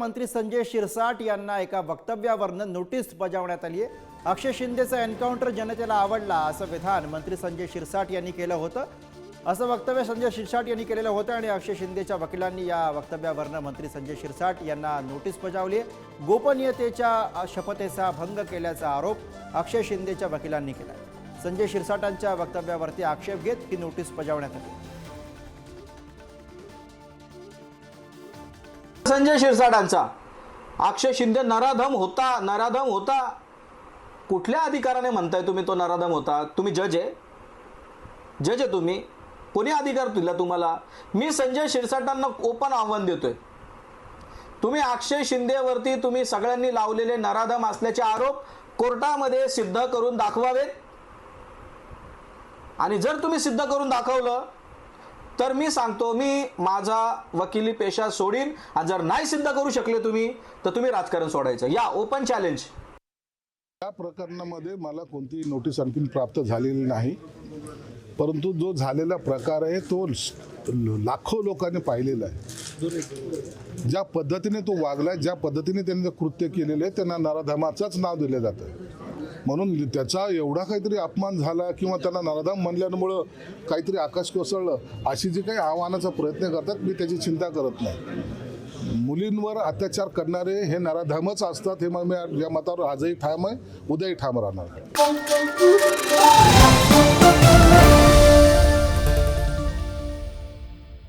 मंत्री संजय शिरसाट यांना एका वक्तव्यावरनं नोटीस बजावण्यात आली आहे अक्षय शिंदेचा एन्काउंटर जनतेला आवडला असं विधान मंत्री संजय शिरसाट यांनी केलं होतं. असं वक्तव्य संजय शिरसाट यांनी केलेलं होतं आणि अक्षय शिंदेच्या वकिलांनी या वक्तव्यावरनं मंत्री संजय शिरसाट यांना नोटीस बजावली. आहे. गोपनीयतेच्या शपथेचा भंग केल्याचा आरोप अक्षय शिंदेच्या वकिलांनी केला संजय शिरसाटांच्या वक्तव्यावरती आक्षेप घेत ही नोटीस बजावण्यात आली. संजय शिरसाटांचा. अक्षय शिंदे नराधम होता नराधम होता. कुठल्या अधिकाराने म्हणताय तुम्ही तो नराधम होता? तुम्ही जज आहे. जज आहे तुम्ही. कोणी अधिकार दिला तुम्हाला? मी संजय शिरसाटांना ओपन आव्हान देतोय. तुम्ही अक्षय शिंदेवरती तुम्ही सगळ्यांनी लावलेले नराधम असल्याचे आरोप कोर्टामध्ये सिद्ध करून दाखवावेत. आणि जर तुम्ही सिद्ध करून दाखवलं तर मी सांगतो मी माझा वकिली पेशा सोडीन आणि जर नाही सिद्ध करू शकले तुम्ही तर तुम्ही राजकारण सोडायचं. या ओपन चॅलेंज या प्रकरणामध्ये मला कोणतीही नोटीस आणखी प्राप्त झालेली नाही. परंतु जो झालेला प्रकार आहे तो लाखो लोकांनी पाहिलेला आहे. ज्या पद्धतीने तो वागलाय ज्या पद्धतीने त्यांनी कृत्य केलेले आहे त्यांना नराधमाचंच नाव दिलं जातं. म्हणून त्याचा एवढा काहीतरी अपमान झाला किंवा त्यांना नराधाम म्हणल्यामुळं काहीतरी आकाश कोसळलं अशी जी काही आव्हानाचा प्रयत्न करतात मी त्याची चिंता करत नाही. मुलींवर अत्याचार करणारे हे नराधामच असतात हे मग मी या मतावर आजही ठाम आहे उद्याही ठाम राहणार